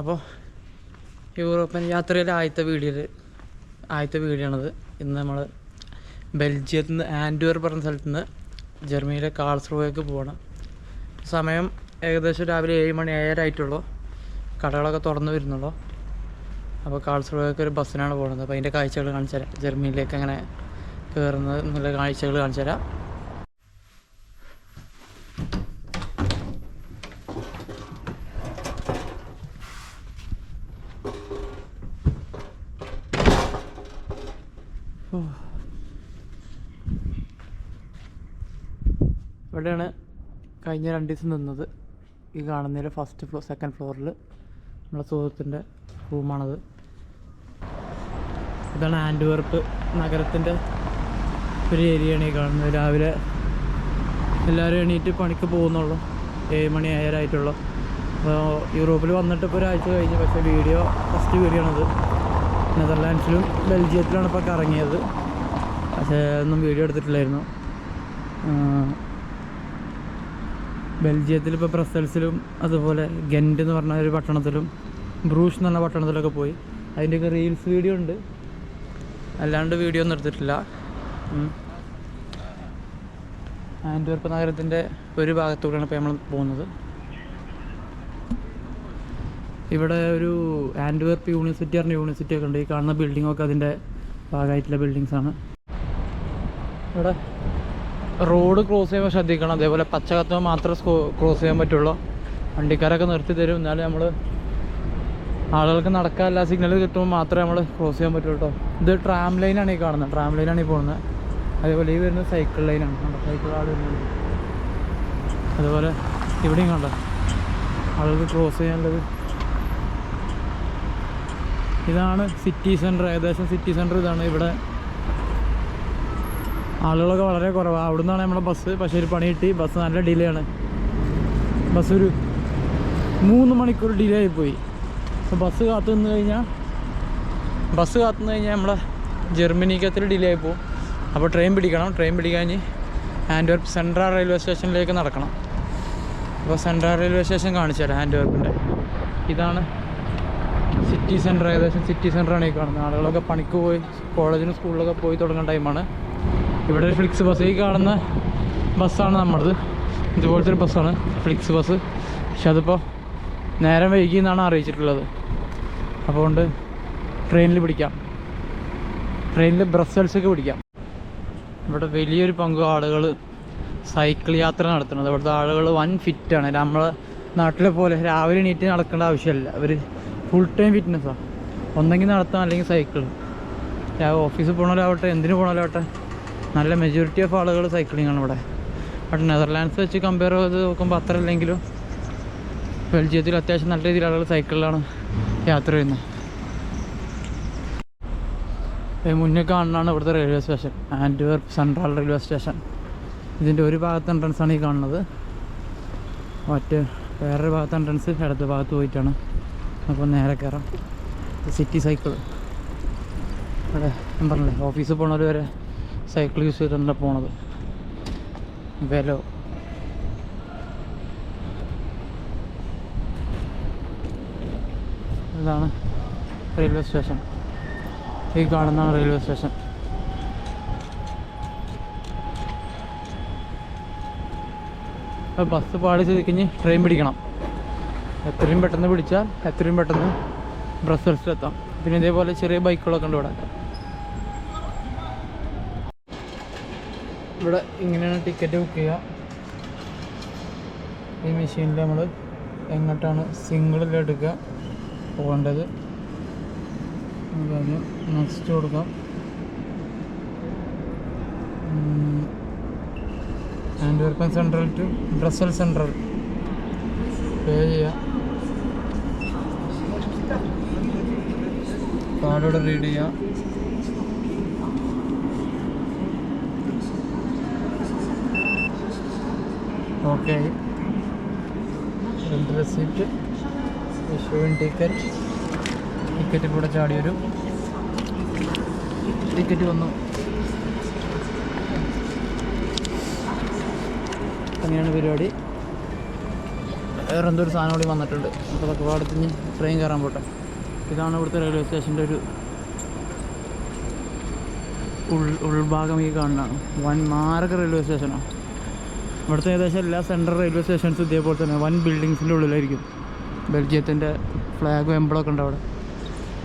അപ്പോൾ യൂറോപ്യൻ യാത്രയിലെ ആദ്യത്തെ വീഡിയോയിൽ ആദ്യത്തെ വീഡിയോ ആണത് ഇന്ന് നമ്മൾ ബെൽജിയത്തിൽ നിന്ന് ആൻഡ്വർ പറഞ്ഞ സ്ഥലത്ത് നിന്ന് ജർമ്മനിയിലെ കാൾസ്റൂവേക്ക് പോകണം സമയം ഏകദേശം രാവിലെ ഏഴ് മണി ഏഴര ആയിട്ടുള്ളൂ. കടകളൊക്കെ തുറന്നു വരുന്നുള്ളൂ. അപ്പോൾ കാൾസ്റൂവേക്ക് ഒരു ബസ്സിനാണ് പോകുന്നത് അപ്പോൾ അതിന്റെ കാഴ്ചകൾ കാണിച്ചു തരാം. ജർമ്മനിയിലേക്ക് അങ്ങനെ കയറുന്നത് എന്നുള്ള കാഴ്ചകൾ കാണിച്ചു തരാം. ഇവിടെയാണ് കഴിഞ്ഞ രണ്ട് ദിവസം നിന്നത്. ഈ കാണുന്നതിൽ ഫസ്റ്റ് ഫ്ലോർ സെക്കൻഡ് ഫ്ലോറിൽ നമ്മളെ സുഹൃത്തിന്റെ റൂമാണത്. ഇതാണ് ആൻഡ്വർപ്പ് നഗരത്തിന്റെ ഒരു ഏരിയയാണ് ഈ കാണുന്നത്. രാവിലെ എല്ലാവരും എണീറ്റ് പണിക്ക് പോകുന്നുള്ളൂ. ഏഴ് മണി ആയാലായിട്ടുള്ളു അപ്പോൾ യൂറോപ്പിൽ വന്നിട്ട് ഇപ്പോൾ ഒരാഴ്ച കഴിഞ്ഞു. പക്ഷേ വീഡിയോ ഫസ്റ്റ് വീഡിയോ ആണത്. നെതർലാൻഡ്സിലും ബെൽജിയത്തിലാണ് ഇപ്പോൾ കറങ്ങിയത് പക്ഷേ ഒന്നും വീഡിയോ എടുത്തിട്ടില്ലായിരുന്നു. ബെൽജിയത്തിൽ ഇപ്പോൾ ബ്രസൽസിലും അതുപോലെ ഗെൻഡ് എന്ന് പറഞ്ഞ ഒരു പട്ടണത്തിലും ബ്രൂഷ് എന്ന് പറഞ്ഞ പട്ടണത്തിലൊക്കെ പോയി. അതിന്റെയൊക്കെ റീൽസ് വീഡിയോ ഉണ്ട്. അല്ലാണ്ട് വീഡിയോ ഒന്നും എടുത്തിട്ടില്ല. ആൻഡ്വർപ്പ് നഗരത്തിന്റെ ഒരു ഭാഗത്തൂടെയാണ് ഇപ്പോൾ നമ്മൾ പോകുന്നത്. ഇവിടെ ഒരു ആൻഡ്വർപ്പ് യൂണിവേഴ്സിറ്റി പറഞ്ഞ യൂണിവേഴ്സിറ്റി ഒക്കെ ഉണ്ട്. ഈ കാണുന്ന ബിൽഡിങ്ങൊക്കെ അതിന്റെ ഭാഗമായിട്ടുള്ള ബിൽഡിങ്സാണ് ഇവിടെ റോഡ് ക്രോസ് ചെയ്യുമ്പോൾ ശ്രദ്ധിക്കണം. അതേപോലെ പച്ച കത്തുമ്പോൾ മാത്രമേ ക്രോസ് ചെയ്യാൻ പറ്റുള്ളൂ. വണ്ടിക്കാരൊക്കെ നിർത്തി തരും. എന്നാലും നമ്മൾ ആളുകൾക്ക് നടക്കാനല്ല സിഗ്നൽ കിട്ടുമ്പോൾ മാത്രമേ നമ്മൾ ക്രോസ് ചെയ്യാൻ പറ്റുള്ളൂ കേട്ടോ ഇത് ട്രാം ലൈനാണ് ഈ കാണുന്നത്. ട്രാം ലൈനാണ് ഈ പോകുന്നത്. അതേപോലെ ഈ വരുന്നത് സൈക്കിൾ ലൈനാണ് കണ്ടോ? സൈക്കിൾ ആൾ വരുന്നത് അതുപോലെ ഇവിടെയും കണ്ടോ? ആളുകൾക്ക് ക്രോസ് ചെയ്യാനുള്ളത്. ഇതാണ് സിറ്റി സെന്റർ ഏകദേശം സിറ്റി സെന്റർ ഇതാണ് ഇവിടെ ആളുകളൊക്കെ വളരെ കുറവാണ് അവിടുന്നാണ് നമ്മുടെ ബസ് പക്ഷേ ഒരു പണി കിട്ടി. ബസ് നല്ല ഡിലേ ആണ്. ബസ് ഒരു മൂന്ന് മണിക്കൂർ ഡിലേ ആയിപ്പോയി അപ്പോൾ ബസ് കാത്തു നിന്ന് കഴിഞ്ഞാൽ ബസ് കാത്തു നിന്ന് കഴിഞ്ഞാൽ നമ്മളെ ജർമ്മനിക്കത്തിൽ ഡിലേ ആയി പോകും അപ്പോൾ ട്രെയിൻ പിടിക്കണം. ട്രെയിൻ പിടിക്കാൻ ആൻഡ്വർപ്പ് സെൻട്രൽ റെയിൽവേ സ്റ്റേഷനിലേക്ക് നടക്കണം. അപ്പോൾ സെൻട്രൽ റെയിൽവേ സ്റ്റേഷൻ കാണിച്ചു തരാം ആൻഡ്വർപ്പിന്റെ ഇതാണ് സിറ്റി സെന്റർ ഏകദേശം സിറ്റി സെന്ററാണ് ഈ കാണുന്നത്. ആളുകളൊക്കെ പണിക്ക് പോയി കോളേജിനും സ്കൂളിലൊക്കെ പോയി തുടങ്ങുന്ന ടൈമാണ് ഇവിടെ ഒരു ഫ്ലിക്സ് ബസ് ഈ കാണുന്ന ബസ്സാണ് നമ്മളത്. ഇതുപോലത്തെ ഒരു ബസ്സാണ് ഫ്ലിക്സ് ബസ് പക്ഷെ അതിപ്പോൾ നേരം വൈകി എന്നാണ് അറിയിച്ചിട്ടുള്ളത്. അതുകൊണ്ട് ട്രെയിനിൽ പിടിക്കാം. ട്രെയിനിൽ ബ്രസൽസൊക്കെ പിടിക്കാം. ഇവിടെ വലിയൊരു പങ്ക് ആളുകൾ സൈക്കിൾ യാത്ര നടത്തുന്നത്. ഇവിടുത്തെ ആളുകൾ വൻ ഫിറ്റാണ് നമ്മളെ നാട്ടിലെ പോലെ രാവിലെ എണീറ്റ് നടക്കേണ്ട ആവശ്യമില്ല. അവർ ഫുൾ ടൈം ഫിറ്റ്നസ്സാണ് ഒന്നെങ്കിൽ നടത്താം അല്ലെങ്കിൽ സൈക്കിൾ. ഓഫീസിൽ പോകണമല്ലോ ആവട്ടെ എന്തിനു പോകണമല്ലാവട്ടെ നല്ല മെജോറിറ്റി ഓഫ് ആളുകൾ സൈക്ലിംഗ് ആണ് ഇവിടെ. ബട്ട് നെതർലാൻഡ്സ് വെച്ച് കമ്പയർ ചെയ്ത് നോക്കുമ്പോൾ അത്ര ഇല്ലെങ്കിലും ബെൽജിയത്തിൽ അത്യാവശ്യം നല്ല രീതിയിൽ ആളുകൾ സൈക്കിളിലാണ് യാത്ര ചെയ്യുന്നത്. മുന്നേ കാണുന്നതാണ് ഇവിടുത്തെ railway station Antwerp central railway station ഇതിന്റെ ഒരു ഭാഗത്ത് എൻട്രൻസ് ആണ് ഈ കാണുന്നത്. മറ്റ് വേറൊരു ഭാഗത്ത് എൻട്രൻസ് ഇടത് ഭാഗത്ത് പോയിട്ടാണ്. അപ്പോൾ നേരെ കയറാം സിറ്റി സൈക്കിൾ അവിടെ ഞാൻ പറഞ്ഞില്ലേ ഓഫീസിൽ പോണവർ വരെ സൈക്കിൾ യൂസ് ചെയ്തുകൊണ്ട് പോണത്. വെലോ. ഇതാണ് റെയിൽവേ സ്റ്റേഷൻ. ഈ കാണുന്നതാണ് റെയിൽവേ സ്റ്റേഷൻ. ബസ് പാടി ചെയ്തിക്കഞ്ഞ് ട്രെയിൻ പിടിക്കണം. എത്രയും പെട്ടെന്ന് പിടിച്ചാൽ എത്രയും പെട്ടെന്ന് ബ്രസൽസിലെത്താം പിന്നെ ഇതേപോലെ ചെറിയ ബൈക്കുകളൊക്കെ ഉണ്ട് ഇവിടെ. ഇവിടെ ഇങ്ങനെയാണ് ടിക്കറ്റ് ബുക്ക് ചെയ്യുക. ഈ മെഷീനിൽ നമ്മൾ എങ്ങോട്ടാണ് സിംഗിളിൽ എടുക്കുക പോകേണ്ടത്. അതായത് നെക്സ്റ്റ് കൊടുക്കാം. Antwerpen central to Brussel central pay ചെയ്യാം കാർഡോടെ റീഡ് ചെയ്യാം ഓക്കെ. രണ്ട് റെസിപ്റ്റ് ഇഷ്യൂവിൻ ടിക്കറ്റ് ടിക്കറ്റ് കൂടെ ചാടി വരും. ടിക്കറ്റ് വന്നു. അങ്ങനെയാണ് പരിപാടി. വേറെ ഒരു സാധനം കൂടി വന്നിട്ടുണ്ട്. അപ്പോൾ അതൊക്കെ പാടത്തിന് ട്രെയിൻ കയറാൻ പോട്ടെ. ഇതാണ് ഇവിടുത്തെ റെയിൽവേ സ്റ്റേഷന്റെ ഒരു ഉൾ ഉൾഭാഗം ഈ കാണുന്നതാണ്. വൻ മാരക റെയിൽവേ സ്റ്റേഷനാണ് ഇവിടുത്തെ ഏകദേശം എല്ലാ സെൻട്രൽ റെയിൽവേ സ്റ്റേഷൻസും ഇതേപോലെ തന്നെ വൻ ബിൽഡിങ്സിന്റെ ഉള്ളിലായിരിക്കും. ബെൽജിയത്തിന്റെ ഫ്ലാഗ് എംബിളൊക്കെ ഉണ്ട് അവിടെ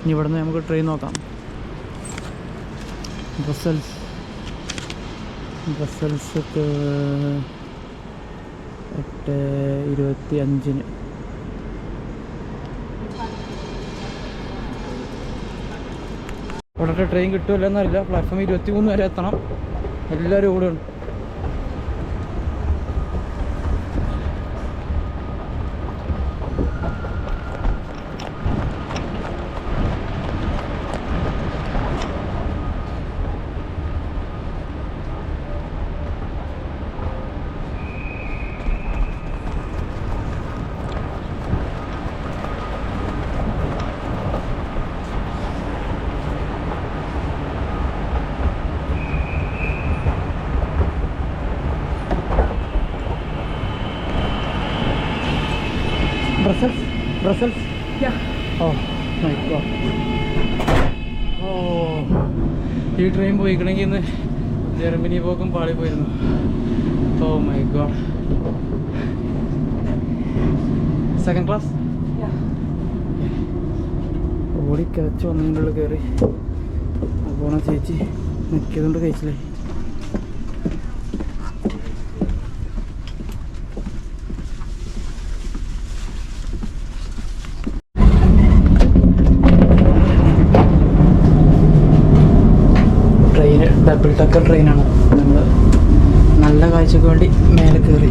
ഇനി ഇവിടുന്ന് നമുക്ക് ട്രെയിൻ നോക്കാം. ബ്രസൽസ് ബ്രസൽസ് എട്ട് ഇരുപത്തി അഞ്ചിന്. ഉടനെ ട്രെയിൻ കിട്ടുമല്ലോ എന്നറിയില്ല. പ്ലാറ്റ്ഫോം ഇരുപത്തി മൂന്ന് വരെ എത്തണം. എല്ലാവരും കൂടെ ഉണ്ട് Brussels? Yeah. Oh my god oh ഈ ട്രെയിൻ പോയിക്കണമെങ്കിൽ ഇന്ന് ജർമ്മനി പോക്കും പാളി പോയിരുന്നു. Oh my god second class ഓടി കിതച്ച് വന്നതിന്റെ ഉള്ളിൽ കയറി പോണ ചേച്ചി നിൽക്കിയതുകൊണ്ട് കഴിച്ചില്ലേ ട്രെയിൻ ഡബിൾ ടക്കർ ട്രെയിനാണ് നമ്മൾ നല്ല കാഴ്ചക്ക് വേണ്ടി മേലെ കയറി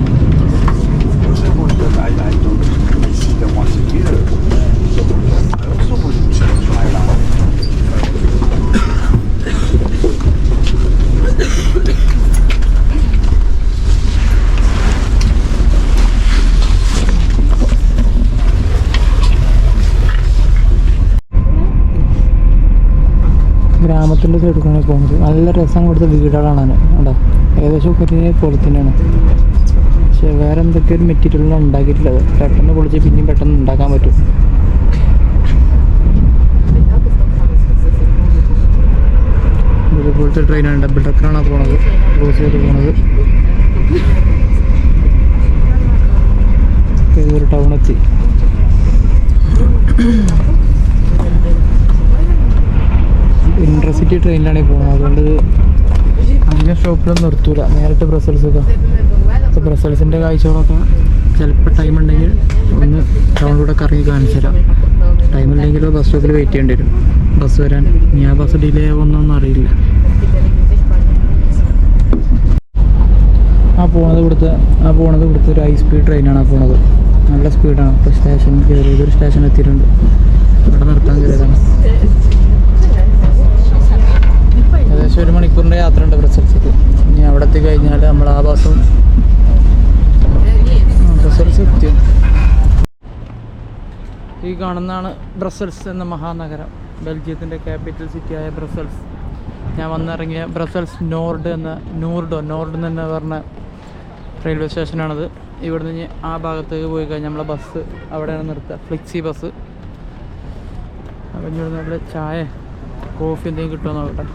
ഗ്രാമത്തിന്റെ സൈഡിലാണ് പോകുന്നത്. നല്ല രസം കൊടുത്ത വീടുകളാണ് കേട്ടോ ഏകദേശം ഒരേ പോലെ തന്നെയാണ്. പക്ഷേ വേറെ എന്തൊക്കെ ഒരു മെറ്റീരിയലാണ് ഉണ്ടാക്കിയിട്ടുള്ളത്? പെട്ടെന്ന് പൊളിച്ച് പിന്നെയും പെട്ടെന്ന് ഉണ്ടാക്കാൻ പറ്റും. ഇതുപോലത്തെ ട്രെയിനാണ് ഡബിൾ ഡക്കറാണ് പോണത്. ക്രോസ് ചെയ്ത് പോണത്. ഏതൊരു ടൗണെത്തി ഇൻട്രസിറ്റി ട്രെയിനിലാണ് പോകുന്നത്. അതുകൊണ്ട് അങ്ങനെ സ്റ്റോപ്പിലൊന്നും നിർത്തൂല. നേരിട്ട് ബ്രസൽസൊക്കെ അപ്പോൾ ബ്രസൽസിന്റെ കാഴ്ചകളൊക്കെ ചിലപ്പോൾ ടൈം ഉണ്ടെങ്കിൽ ഒന്ന് ടൗണിലൂടെ കറങ്ങി കാണിച്ചു തരാം. ടൈം ഇല്ലെങ്കിൽ ബസ് സ്റ്റോപ്പിൽ വെയിറ്റ് ചെയ്യേണ്ടി വരും. ബസ് വരാൻ. ഇനി ആ ബസ് ഡിലേ ആവുമെന്നൊന്നും അറിയില്ല. ആ പോണത് ഇവിടുത്തെ ആ പോണത് ഇവിടുത്തെ ഒരു ഹൈ സ്പീഡ് ട്രെയിനാണ് ആ പോണത്. നല്ല സ്പീഡാണ് ഇപ്പോൾ സ്റ്റേഷൻ കയറി ഇതൊരു സ്റ്റേഷൻ എത്തിയിട്ടുണ്ട്. അവിടെ നിർത്താൻ കയറിയതാണ് ഏകദേശം ഒരു മണിക്കൂറിന്റെ യാത്ര ഉണ്ട് ബ്രസൽസിക്ക് ഇനി അവിടെ എത്തി കഴിഞ്ഞാൽ നമ്മൾ ആ ബസ്സും ബ്രസൽസ് എത്തി ഈ കാണുന്നതാണ് ബ്രസൽസ് എന്ന മഹാനഗരം. ബെൽജിയത്തിന്റെ ക്യാപിറ്റൽ സിറ്റിയായ ബ്രസൽസ്. ഞാൻ വന്നിറങ്ങിയ ബ്രസൽസ് നോർഡ് എന്ന നൂർഡോ നോർഡ് എന്ന് പറഞ്ഞ റെയിൽവേ സ്റ്റേഷനാണത് ഇവിടെ നിന്ന് ആ ഭാഗത്തേക്ക് പോയി കഴിഞ്ഞാൽ നമ്മളെ ബസ് അവിടെയാണ് നിർത്തുക. ഫ്ലിക്സി ബസ് അപ്പം ഇവിടെ നല്ല ചായ കോഫി എന്തെങ്കിലും കിട്ടുമോ നോക്കട്ടെ.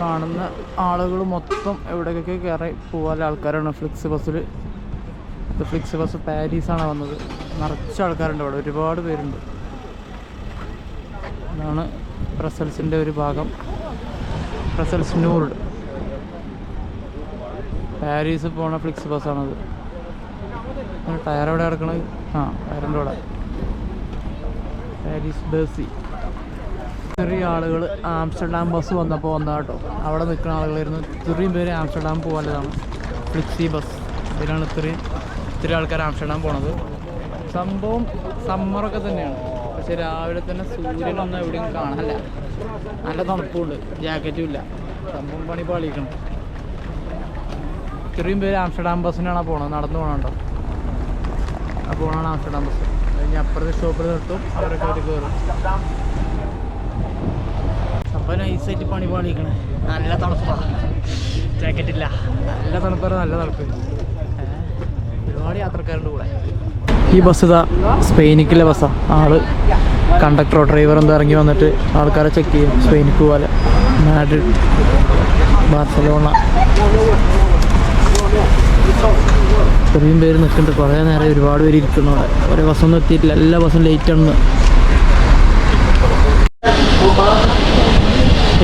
കാണുന്ന ആളുകൾ മൊത്തം എവിടേക്കൊക്കെ കയറി പോകാൻ ആൾക്കാരാണ് ഫ്ലിക്സ് ബസ്സിൽ ഫ്ലിക്സ് ബസ് പാരീസാണ് വന്നത്. നിറച്ച ആൾക്കാരുണ്ട് അവിടെ ഒരുപാട് പേരുണ്ട്. ഇതാണ് പ്രസൽസിന്റെ ഒരു ഭാഗം. പ്രസൽസ് നൂറുണ്ട് പാരീസ് പോണ ഫ്ലിക്സ് ബസ്സാണത് ടയർ എവിടെ കിടക്കണത് ആ ടയറിന്റെ അവിടെ. പാരീസ് ബേസി. ചെറിയ ആളുകൾ ആംസ്റ്റർഡാം ബസ് വന്നപ്പോൾ വന്ന കേട്ടോ അവിടെ നിൽക്കുന്ന ആളുകളായിരുന്നു. ഇത്രയും പേര് ആംസ്റ്റർഡാം പോകാനുള്ളതാണ്. ഫ്ലിക്സി ബസ് ഇതിലാണ് ഇത്രയും ഇത്രയും ആൾക്കാർ ആംസ്റ്റർഡാം പോണത്. സംഭവം സമ്മറൊക്കെ തന്നെയാണ്. പക്ഷെ രാവിലെ തന്നെ സൂര്യനൊന്നും എവിടെയും കാണാനില്ല. നല്ല തണുപ്പുണ്ട്. ജാക്കറ്റും ഇല്ല. സംഭവം പണി പാളിക്കണം ഇത്രയും പേര് ആംസ്റ്റർഡാം ബസ്സിനാണ് പോണത്. നടന്നു പോകണുണ്ടോ ആ പോണാണ് ആംസ്റ്റർഡാം ബസ്. കഴിഞ്ഞ് അപ്പുറത്തെ ഷോപ്പിൽ നിർത്തും. അവരൊക്കെ അവർ കയറും അപ്പം നൈസായിട്ട് പണി പാളിക്കണേ നല്ല തണുപ്പാണ് ജാക്കറ്റില്ല. നല്ല തണുപ്പാണ് നല്ല തണുപ്പ്. ഒരുപാട് യാത്രക്കാരുണ്ട് കൂടെ ഈ ബസ് ഇതാ. സ്പെയിനിക്കിലെ ബസ്സാണ് ആൾ കണ്ടക്ടറോ ഡ്രൈവർ എന്താ ഇറങ്ങി വന്നിട്ട് ആൾക്കാരെ ചെക്ക് ചെയ്യും. സ്പെയിനിക്ക് പോലെ മാഡ്രിഡ് ബാർസലോണ. ഇത്രയും പേര് നിൽക്കുന്നുണ്ട്. കുറേ നേരം ഒരുപാട് പേര് ഇരിക്കുന്നു അവിടെ. ഒരേ ബസ്സൊന്നും എത്തിയിട്ടില്ല. എല്ലാ ബസ്സും ലേറ്റ് ആണ്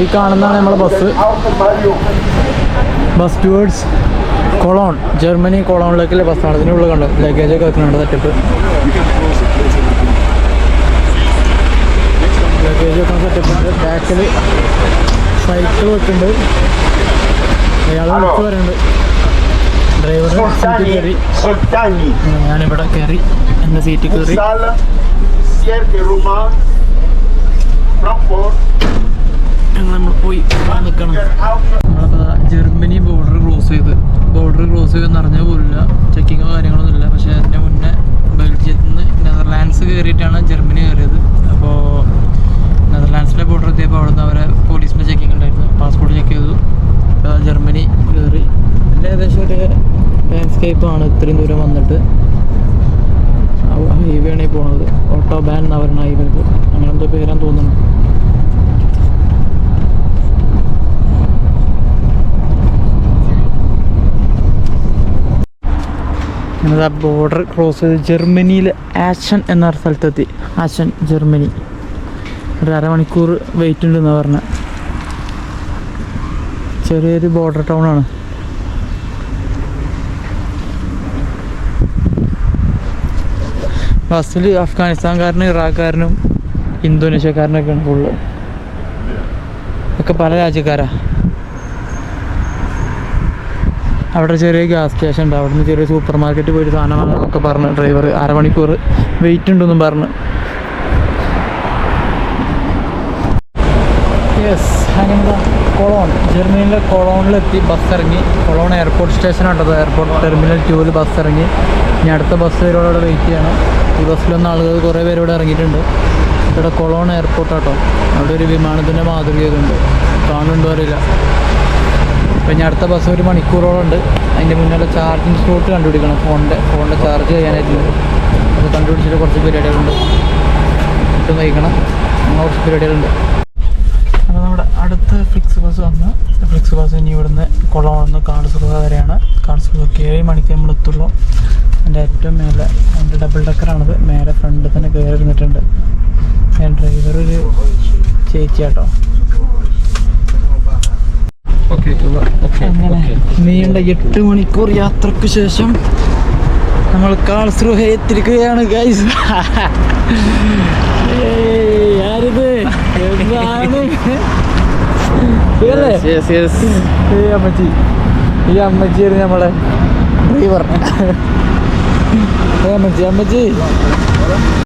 ഈ കാണുന്നതാണ് നമ്മളെ bus bus towards Cologne Germany കൊളോണിലേക്കുള്ള ബസ്സാണ്. ഉള്ളിൽ കണ്ടു? ലഗേജ് ഒക്കെ വെക്കുന്നുണ്ട് സെറ്റപ്പ് ലഗേജ് വെക്കുന്ന സെറ്റപ്പ് ഉണ്ട്. ബാക്കിൽ സൈക്കിൾ വെക്കുന്നുണ്ട്. അയാൾ വിളിച്ച് വരുന്നുണ്ട് ഡ്രൈവർ കയറി. ഞാനിവിടെ കയറി. എന്റെ സീറ്റിൽ കയറി. ഞങ്ങൾ നമ്മൾ പോയി. നിൽക്കണം. നമ്മളിപ്പോൾ ജർമ്മനി ബോർഡർ ക്ലോസ് ചെയ്ത്. ബോർഡർ ക്രോസ് ചെയ്യുമെന്ന് അറിഞ്ഞ പോലില്ല. ചെക്കിങ്ങോ കാര്യങ്ങളൊന്നും ഇല്ല. പക്ഷേ അതിന്റെ മുന്നേ ബെൽജിയത്തിൽ നിന്ന് നെതർലാൻഡ്സ് കയറിയിട്ടാണ് ജർമ്മനി കയറിയത് അപ്പോൾ നെതർലാൻഡ്സിലെ ബോർഡർ എത്തിയപ്പോൾ അവിടുന്ന് അവരെ പോലീസിന്റെ ചെക്കിംഗ് ഉണ്ടായിരുന്നു. പാസ്പോർട്ട് ചെക്ക് ചെയ്തു. ജർമ്മനി കയറി നല്ല ഏകദേശം ഒരു ലാൻഡ്സ്കേപ്പ് ആണ്. ഇത്രയും ദൂരം വന്നിട്ട്. ഹൈവേ ആണ് ഈ പോണത്. ഓട്ടോ ബാൻ എന്ന് പറയുന്ന ഹൈവേക്ക് അങ്ങനെ എന്തോ പേരാൻ തോന്നുന്നു. ഞാനത് ആ ബോർഡർ ക്രോസ് ചെയ്ത് ജർമ്മനിയിൽ ആഷൻ എന്ന സ്ഥലത്തെത്തി. Aachen Germany. ഒരു അരമണിക്കൂർ വെയിറ്റ് ഉണ്ടെന്ന് പറഞ്ഞ. ചെറിയൊരു ബോർഡർ ടൗൺ ആണ്. ബസ്സിൽ അഫ്ഗാനിസ്ഥാൻകാരനും ഇറാഖുകാരനും ഇന്തോനേഷ്യക്കാരനൊക്കെയാണ് ഫുള്ള് ഒക്കെ പല രാജ്യക്കാരാ. അവിടെ ചെറിയ ഗ്യാസ് സ്റ്റേഷൻ ഉണ്ട്. അവിടെ നിന്ന് ചെറിയ സൂപ്പർ മാർക്കറ്റ് പോയിട്ട് സാധനം വാങ്ങാനൊക്കെ പറഞ്ഞു ഡ്രൈവർ അരമണിക്കൂർ വെയിറ്റ് ഉണ്ടെന്നും പറഞ്ഞു. യെസ് അങ്ങനെ കൊളോൺ. ജർമ്മനിയിലെ കൊളോണിലെത്തി ബസ് ഇറങ്ങി കൊളോൺ എയർപോർട്ട് സ്റ്റേഷനാണത് എയർപോർട്ട് ടെർമിനൽ ടൂവിൽ ബസ് ഇറങ്ങി ഇനി അടുത്ത ബസ് വരെ ഇവിടെ വെയിറ്റ് ചെയ്യണം. ഈ ബസ്സിലൊന്നും ആളുകൾ കുറേ പേര് ഇവിടെ ഇറങ്ങിയിട്ടുണ്ട്. ഇവിടെ കൊളോൺ എയർപോർട്ടാട്ടോ അവിടെ ഒരു വിമാനത്തിന്റെ മാതൃകയൊക്കെ ഉണ്ട് കാണുന്നുണ്ടോ അറിയില്ല. അപ്പം ഇനി അടുത്ത ബസ് ഒരു മണിക്കൂറോളം ഉണ്ട്. അതിന്റെ മുന്നിലുള്ള ചാർജിങ് സ്ലോട്ട് കണ്ടുപിടിക്കണം. ഫോണിന്റെ ഫോണിന്റെ ചാർജ് ചെയ്യാനായിട്ടുണ്ട് അത് കണ്ടുപിടിച്ചിട്ട് കുറച്ച് പരിപാടികളുണ്ട്. ഇട്ട് വൈകണം. കുറച്ച് പരിപാടികളുണ്ട്. അപ്പോൾ നമ്മുടെ അടുത്ത ഫ്ലിക്സ് ബസ് വന്ന് ഫ്ലിക്സ് ബസ് ഇനി ഇവിടുന്ന് കൊളമെന്ന് കാർഡ്സുറുക വരെയാണ്. കാർഡ്സുറുകക്ക് ഏഴ് മണിക്ക് നമ്മൾ എത്തുള്ളൂ. എന്റെ ഏറ്റവും മേലെ എന്റെ ഡബിൾ ഡക്കറാണിത് മേലെ ഫ്രണ്ടിൽ തന്നെ കയറി ഇരുന്നിട്ടുണ്ട്. ഞാൻ ഡ്രൈവർ ഒരു ചേച്ചിയാട്ടോ. ഓക്കെ അങ്ങനെ. നീണ്ട എട്ട് മണിക്കൂർ യാത്രയ്ക്ക് ശേഷം നമ്മൾ കാൾസ്രൂഹ എത്തിരിക്കുകയാണ് ഗൈസ് ആരിത്? എന്താണ്. ഈ അമ്മച്ചി. ഈ അമ്മച്ചിയായിരുന്നു നമ്മളെ ഡ്രൈവർ അമ്മച്ചി അമ്മച്ചി.